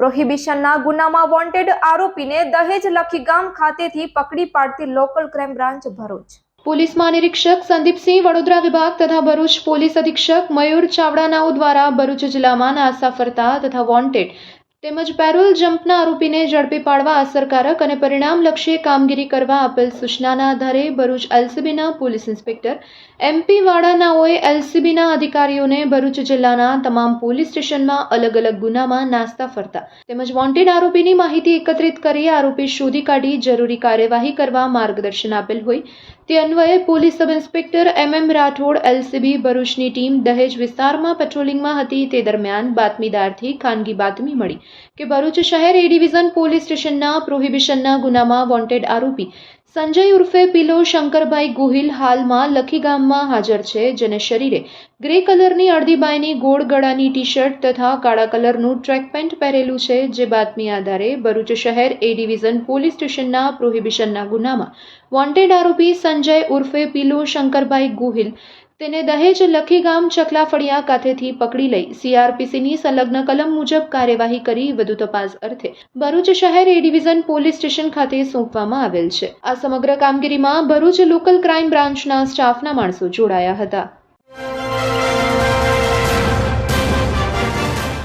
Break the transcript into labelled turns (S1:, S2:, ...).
S1: પ્રોહિબિશનના ગુનામાં વોન્ટેડ આરોપીને દહેજ લખીગામ ખાતેથી પકડી પાડતી local crime branch Bharuch.
S2: Police મહાનિરીક્ષક Sandeepsinh Vadodara વિભાગ તથા ભરૂચ પોલીસ અધિક્ષક મયુર ચાવડાનાઓ દ્વારા ભરૂચ જિલ્લામાં નાસા ફરતા તથા વોન્ટેડ તેમજ પેરોલ જમ્પના આરોપીને ઝડપી પાડવા અસરકારક અને પરિણામલક્ષી કામગીરી કરવા આપેલ સૂચનાના આધારે ભરૂચ એલસીબીના પોલીસ ઇન્સ્પેક્ટર એમપી વાડાનાઓએ એલસીબીના અધિકારીઓને ભરૂચ જિલ્લાના તમામ પોલીસ સ્ટેશનમાં અલગ અલગ ગુનામાં નાસ્તા ફરતા તેમજ વોન્ટેડ આરોપીની માહિતી એકત્રિત કરી આરોપી શોધી કાઢી જરૂરી કાર્યવાહી કરવા માર્ગદર્શન આપેલ હોય તે અન્વયે police sub inspector M M Rathod, LCB, ભરૂચની ટીમ દહેજ વિસ્તારમાં પેટ્રોલિંગમાં હતી. તે દરમિયાન બાતમીદારથી ખાનગી બાતમી મળી કે ભરૂચ શહેર એ ડિવિઝન પોલીસ સ્ટેશનના પ્રોહિબિશનના ગુનામાં વોન્ટેડ આરોપી સંજય ઉર્ફે પિલો શંકરભાઈ ગુહિલ હાલમાં લખી ગામમાં હાજર છે, જેને શરીરે ગ્રે કલરની અડધી બાયની ગોળ ગળાની ટી શર્ટ તથા કાળા કલરનું ટ્રેક પેન્ટ પહેરેલું છે, જે બાતમી આધારે ભરૂચ શહેર એ ડિવિઝન પોલીસ સ્ટેશનના પ્રોહિબિશનના ગુનામાં વોન્ટેડ આરોપી સંજય ઉર્ફે પિલો શંકરભાઈ ગોહિલ તેને દહેજ લખીગામ ચકલા ફળિયા ખાતેથી પકડી લઈ સીઆરપીસીની સંલગ્ન કલમ મુજબ કાર્યવાહી કરી વધુ તપાસ અર્થે ભરૂચ શહેર એ ડિવિઝન પોલીસ સ્ટેશન ખાતે સોંપવામાં આવેલ છે. આ સમગ્ર કામગીરીમાં ભરૂચ લોકલ ક્રાઇમ બ્રાન્ચના સ્ટાફના માણસો જોડાયા હતા.